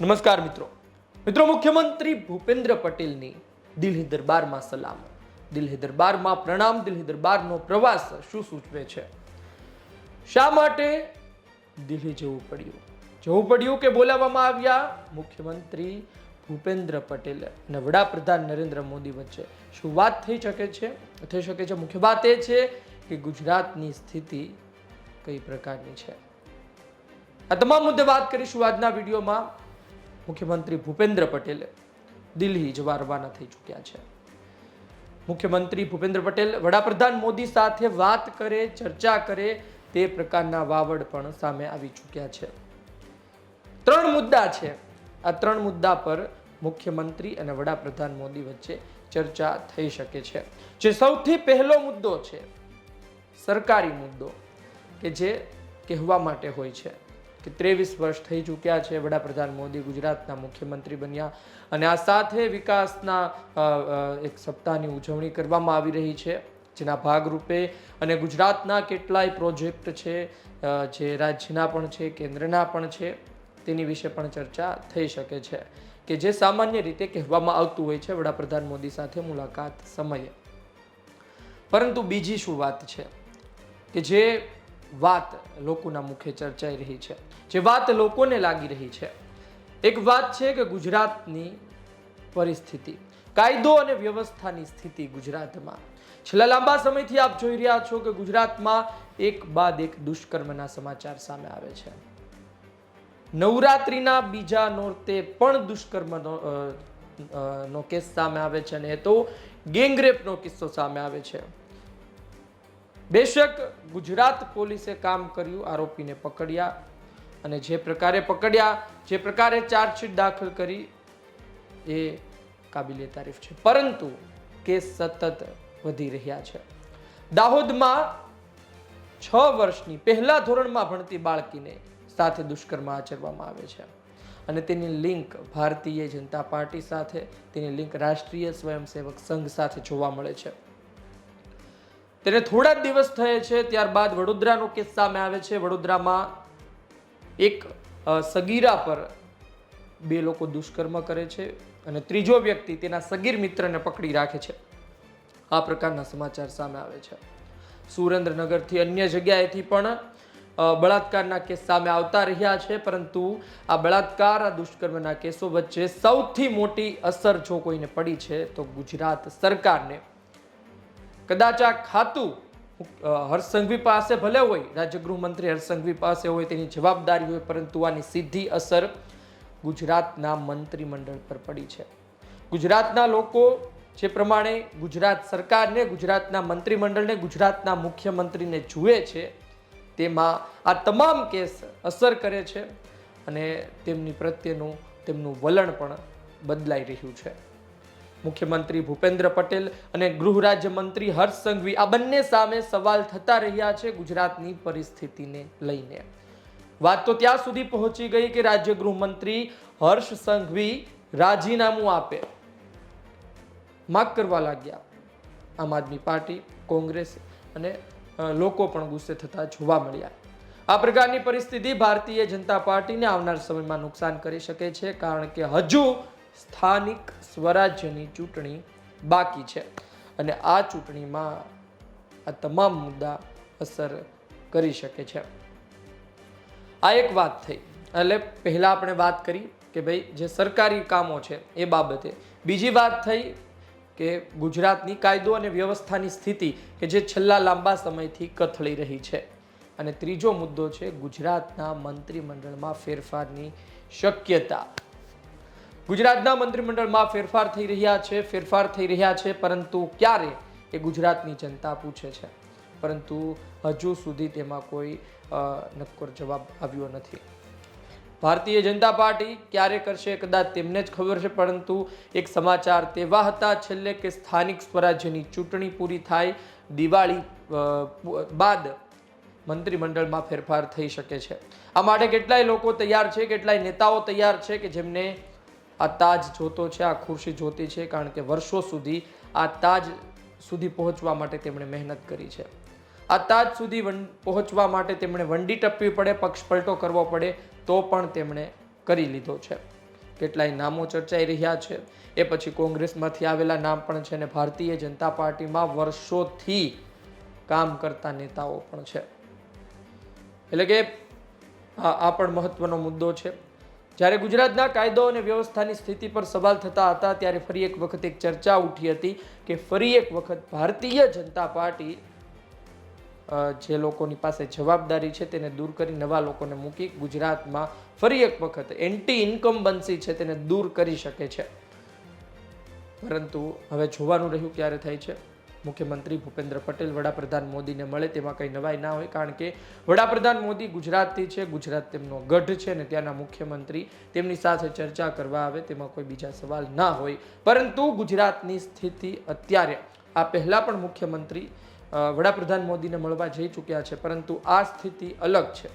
નમસ્કાર મિત્રો. મિત્રો, મુખ્યમંત્રી ભૂપેન્દ્ર પટેલની દિલ્હી દરબારમાં સલામ. દિલ્હી દરબારમાં પ્રણામ, દિલ્હી દરબારનો પ્રવાસ શું સૂચવે છે? શા માટે દિલ્હી જવું પડ્યું? જવું પડ્યું કે બોલાવવામાં આવ્યા? મુખ્યમંત્રી ભૂપેન્દ્ર પટેલ અને વડાપ્રધાન નરેન્દ્ર મોદી વચ્ચે શું વાત થઈ શકે છે? થઈ શકે છે. મુખ્ય વાત એ છે કે ગુજરાતની સ્થિતિ કઈ પ્રકારની છે? આ તમામ મુદ્દે વાત કરીશું આજના વિડીયોમાં. મુખ્યમંત્રી ભૂપેન્દ્ર પટેલ દિલ્હી જવા રવાના થઈ ચૂક્યા છે. મુખ્યમંત્રી ભૂપેન્દ્ર પટેલ વડાપ્રધાન મોદી સાથે વાત કરે, ચર્ચા કરે, તે પ્રકારના વાવડ પણ સામે આવી ચૂક્યા છે. ત્રણ મુદ્દા છે. આ ત્રણ મુદ્દા પર મુખ્યમંત્રી અને વડાપ્રધાન મોદી વચ્ચે ચર્ચા થઈ શકે છે. જે સૌથી પહેલો મુદ્દો છે, સરકારી મુદ્દો, કે જે કહેવા માટે હોય છે. કે ત્રેવીસ વર્ષ થઈ ચૂક્યા છે વડાપ્રધાન મોદી ગુજરાતના મુખ્યમંત્રી બન્યા. અને આ સાથે વિકાસના એક સપ્તાહની ઉજવણી કરવામાં આવી રહી છે, જેના ભાગરૂપે અને ગુજરાતના કેટલાય પ્રોજેક્ટ છે જે રાજ્યના પણ છે, કેન્દ્રના પણ છે, તેની વિશે પણ ચર્ચા થઈ શકે છે. કે જે સામાન્ય રીતે કહેવામાં આવતું હોય છે, વડાપ્રધાન મોદી સાથે મુલાકાત સમયે. પરંતુ બીજી શું વાત છે? કે જે વાત લોકોના મુખે ચર્ચાઈ રહી છે, જે વાત લોકોને લાગી રહી છે. એક વાત છે કે ગુજરાતની પરિસ્થિતિ, કાયદો અને વ્યવસ્થાની સ્થિતિ ગુજરાતમાં. છેલ્લા લાંબા સમયથી આપ જોઈ રહ્યા છો કે ગુજરાતમાં એક બાદ એક દુષ્કર્મના સમાચાર સામે આવે છે. નવરાત્રિના બીજા નોરતે પણ દુષ્કર્મનો નો કેસ સામે આવે છે અને એ તો ગેંગરેપનો કિસ્સો સામે આવે છે. બેશક ગુજરાત પોલીસે કામ કર્યું આરોપીને પકડ્યા અને જે પ્રકારે પકડ્યા, જે પ્રકારે ચાર્જશીટ દાખલ કરી એ કાબિલે તારીફ છે. પરંતુ કેસ સતત વધી રહ્યા છે. દાહોદમાં છ વર્ષની પહેલા ધોરણમાં ભણતી બાળકીને સાથે દુષ્કર્મ આચરવામાં આવે છે. અને તેની લિંક ભારતીય જનતા પાર્ટી સાથે, તેની લિંક રાષ્ટ્રીય સ્વયંસેવક સંઘ સાથે જોવા મળે છે. તેને થોડા જ દિવસ થયે છે, ત્યારબાદ વડોદરાનો કેસ સામે આવે છે. વડોદરામાં એક સગીરા પર બે લોકો દુષ્કર્મ કરે છે અને ત્રીજો વ્યક્તિ તેના સગીર મિત્રને પકડી રાખે છે. આ પ્રકારના સમાચાર સામે આવે છે. સુરેન્દ્રનગરથી અન્ય જગ્યાએથી પણ બળાત્કારના કેસ સામે આવતા રહ્યા છે, પરંતુ આ બળાત્કાર, આ દુષ્કર્મના કેસો વચ્ચે સૌથી મોટી અસર જો કોઈને પડી છે, તો ગુજરાત સરકારને કદાચ આ ખાતું હર્ષસંઘવી પાસે ભલે હોય, રાજ્ય ગૃહમંત્રી હર્ષસંઘવી પાસે હોય તેની જવાબદારી હોય, પરંતુ આની સીધી અસર ગુજરાતના મંત્રીમંડળ પર પડી છે. ગુજરાતના લોકો જે પ્રમાણે ગુજરાત સરકારને, ગુજરાતના મંત્રીમંડળને, ગુજરાતના મુખ્યમંત્રીને જુએ છે, તેમાં આ તમામ કેસ અસર કરે છે અને તેમની પ્રત્યેનું, તેમનું વલણ પણ બદલાઈ રહ્યું છે. મુખ્યમંત્રી ભૂપેન્દ્ર પટેલ અને ગૃહ રાજ્યમંત્રી હર્ષ સંઘવી આ બંને સામે સવાલ થતા રહ્યા છે ગુજરાતની પરિસ્થિતિને લઈને. વાત તો ત્યાં સુધી પહોંચી ગઈ કે રાજ્ય ગૃહમંત્રી હર્ષ સંઘવી રાજીનામું આપે. માગ કરવા લાગ્યા. આમ આદમી પાર્ટી, કોંગ્રેસ અને લોકો પણ ગુસ્સે થતા જોવા મળ્યા. આ પ્રકારની પરિસ્થિતિ ભારતીય જનતા પાર્ટીને આવનાર સમયમાં નુકસાન કરી શકે છે કારણ કે હજુ સ્થાનિક સ્વરાજ્યની ચૂંટણી બાકી છે. અને આ ચૂંટણીમાં આ તમામ મુદ્દા અસર કરી શકે છે. આ એક વાત થઈ. એટલે પહેલાં આપણે વાત કરી કે ભાઈ જે સરકારી કામો છે એ બાબતે. બીજી વાત થઈ કે ગુજરાતની કાયદો અને વ્યવસ્થાની સ્થિતિ કે જે છેલ્લા લાંબા સમયથી કથળી રહી છે. અને ત્રીજો મુદ્દો છે ગુજરાતના મંત્રીમંડળમાં ફેરફારની શક્યતા. ગુજરાતના મંત્રીમંડળમાં ફેરફાર થઈ રહ્યા છે, ફેરફાર થઈ રહ્યા છે, પરંતુ ક્યારે એ ગુજરાતની જનતા પૂછે છે? પરંતુ હજુ સુધી તેમાં કોઈ નક્કર જવાબ આવ્યો નથી. ભારતીય જનતા પાર્ટી ક્યારે કરશે કદાચ તેમને જ ખબર છે, પરંતુ એક સમાચાર તેવા હતા છેલ્લે કે સ્થાનિક સ્વરાજ્યની ચૂંટણી પૂરી થાય, દિવાળી બાદ મંત્રીમંડળમાં ફેરફાર થઈ શકે છે. આ માટે કેટલાય લોકો તૈયાર છે, કેટલાય નેતાઓ તૈયાર છે કે જેમને આ તાજ જોતો છે, આ ખુરશી જોતી છે, કારણ કે વર્ષો સુધી આ તાજ સુધી પહોંચવા માટે તેમણે મહેનત કરી છે. આ તાજ સુધી પહોંચવા માટે તેમણે વંડી ટપવી પડે, પક્ષ પલટો કરવો પડે, તો પણ તેમણે કરી લીધો છે. કેટલાય નામો ચર્ચાઈ રહ્યા છે. એ પછી કોંગ્રેસમાંથી આવેલા નામ પણ છે અને ભારતીય જનતા પાર્ટીમાં વર્ષોથી કામ કરતા નેતાઓ પણ છે. એટલે કે આ પણ મહત્વનો મુદ્દો છે. જ્યારે ગુજરાતના કાયદો અને વ્યવસ્થાની સ્થિતિ પર સવાલ થતા હતા, ત્યારે ફરી એક વખત એક ચર્ચા ઉઠી હતી કે ફરી એક વખત ભારતીય જનતા પાર્ટી જે લોકોની પાસે જવાબદારી છે તેને દૂર કરી નવા લોકોને મૂકી ગુજરાતમાં ફરી એક વખત એન્ટી ઇન્કમ્બન્સી છે તેને દૂર કરી શકે છે. પરંતુ હવે જોવાનું રહ્યું ક્યારે થાય છે. મુખ્યમંત્રી ભૂપેન્દ્ર પટેલ, વડાપ્રધાન મોદીને મળે તેમાં કંઈ નવાઈ ના હોય, કારણ કે વડાપ્રધાન મોદી ગુજરાતથી છે, ગુજરાત તેમનો ગઢ છે અને ત્યાંના મુખ્યમંત્રી તેમની સાથે ચર્ચા કરવા આવે તેમાં કોઈ બીજા સવાલ ના હોય. પરંતુ ગુજરાતની સ્થિતિ અત્યારે, આ પહેલાં પણ મુખ્યમંત્રી વડાપ્રધાન મોદીને મળવા જઈ ચૂક્યા છે, પરંતુ આ સ્થિતિ અલગ છે.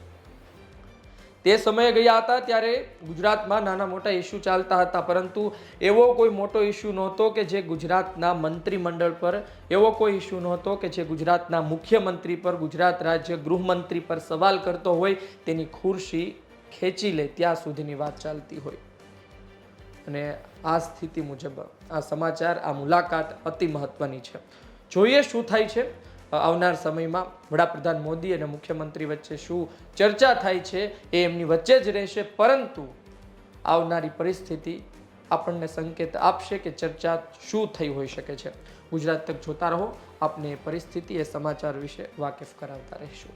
તે સમયે ગયા હતા ત્યારે ગુજરાતમાં નાના મોટા ઇસ્યુ ચાલતા હતા, પરંતુ એવો કોઈ મોટો ઇસ્યુ નહોતો કે જે ગુજરાતના મંત્રીમંડળ પર, એવો કોઈ ઇસ્યુ નહોતો કે જે ગુજરાતના મુખ્યમંત્રી પર, ગુજરાત રાજ્ય ગૃહમંત્રી પર સવાલ કરતો હોય તેની ખુરશી ખેંચી લે ત્યાં સુધીની વાત ચાલતી હોય. અને આ સ્થિતિ મુજબ આ સમાચાર, આ મુલાકાત અતિ મહત્વની છે. જોઈએ શું થાય છે. આવનાર સમયમાં વડાપ્રધાન મોદી અને મુખ્યમંત્રી વચ્ચે શું ચર્ચા થાય છે એ એમની વચ્ચે જ રહેશે. પરંતુ આવનારી પરિસ્થિતિ આપણને સંકેત આપશે કે ચર્ચા શું થઈ હોઈ શકે છે. ગુજરાત તક જોતા રહો. આપને એ પરિસ્થિતિ, એ સમાચાર વિશે વાકેફ કરાવતા રહીશું.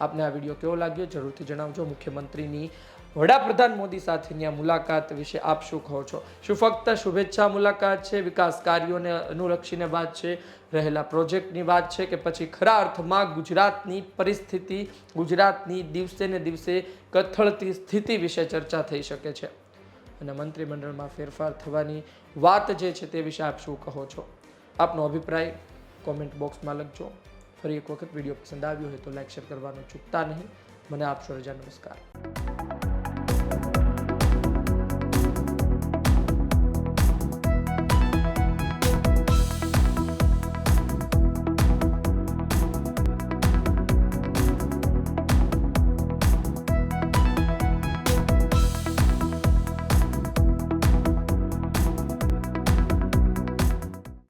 આપને આ વીડિયો કેવો લાગ્યો જરૂરથી જણાવજો. મુખ્યમંત્રીની વડાપ્રધાન મોદી સાથેની આ મુલાકાત વિશે આપ શું કહો છો? શું ફક્ત શુભેચ્છા મુલાકાત છે, વિકાસ કાર્યોને અનુલક્ષીને વાત છે, રહેલા પ્રોજેક્ટની વાત છે કે પછી ખરા અર્થમાં ગુજરાતની પરિસ્થિતિ, ગુજરાતની દિવસે ને દિવસે કથળતી સ્થિતિ વિશે ચર્ચા થઈ શકે છે? અને મંત્રીમંડળમાં ફેરફાર થવાની વાત જે છે તે વિશે આપ શું કહો છો? આપનો અભિપ્રાય કોમેન્ટ બોક્સમાં લખજો. ફરી એક વખત વીડિયો પસંદ આવ્યો હોય તો લાઈક, શેર કરવાનું ચૂકતા નહીં. મને આપશો રજા, નમસ્કાર.